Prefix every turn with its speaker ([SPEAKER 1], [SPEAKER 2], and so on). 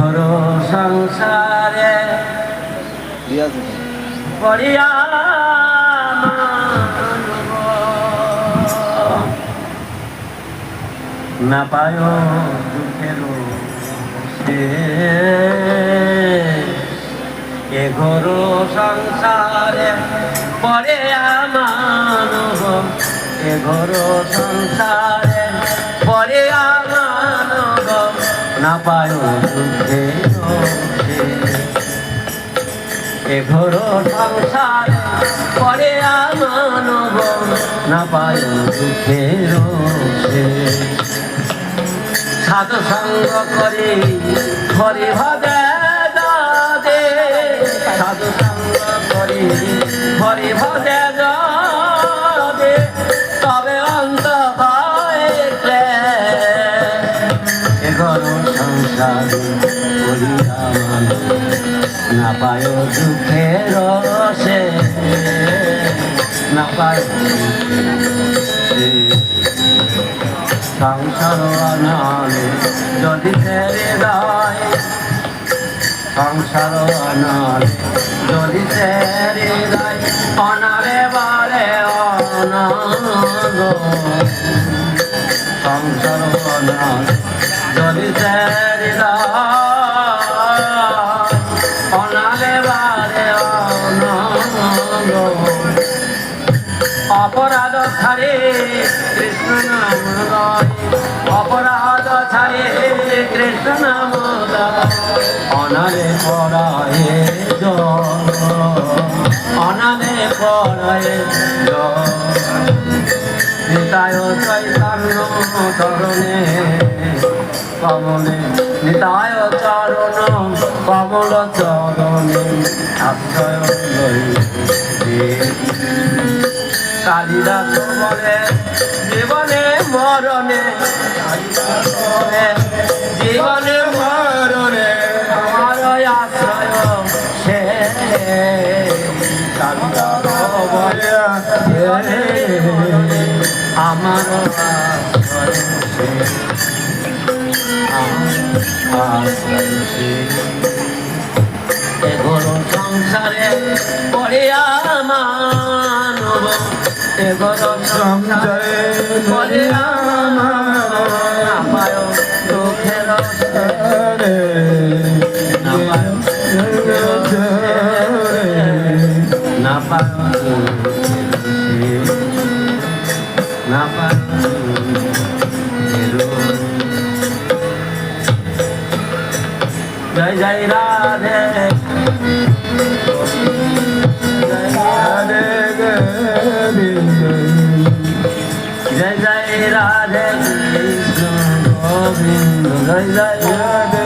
[SPEAKER 1] ঘর সংসারে। পড়িয়া না পায় দুঃখের এ ঘর সংসারে পরে মানব এ ঘর সংসারে না পায় দুঃখের এ ঘোর সংসার পরে মানব না পায় শেষ। সাধু সঙ্গ করে, হরি ভজে সাধু সঙ্গ করে, হরি ভজে ঘর সংসার করিয়া না পায় সংসার যদি ছেড়ে দেয় সংসার যদি ছেড়ে দেয় অনারে বারে অপরাধ ছাড়ে কৃষ্ণ অপরাধ ছাড়ে কৃষ্ণ নাম অনারে পড়ায় অনারে পড়ায় নিতায় চৈতন্য চরণে কমলে। নিতায় চরণ কমল চরণে আশ্রয় কালিদাস বলে জীবনে মরণে জীবনে মরণে আমার আশ্রয় সে। কালিদাস বলে জীবনে মরণে আমার আমার এগোর সংসারে পড়িয়া মানব এগোর সংসারে পড়িয়া মানব জয় জয় রাধে। জয় জয় রাধে কৃষ্ণ গোবিন্দ। জয় জয়
[SPEAKER 2] রাধে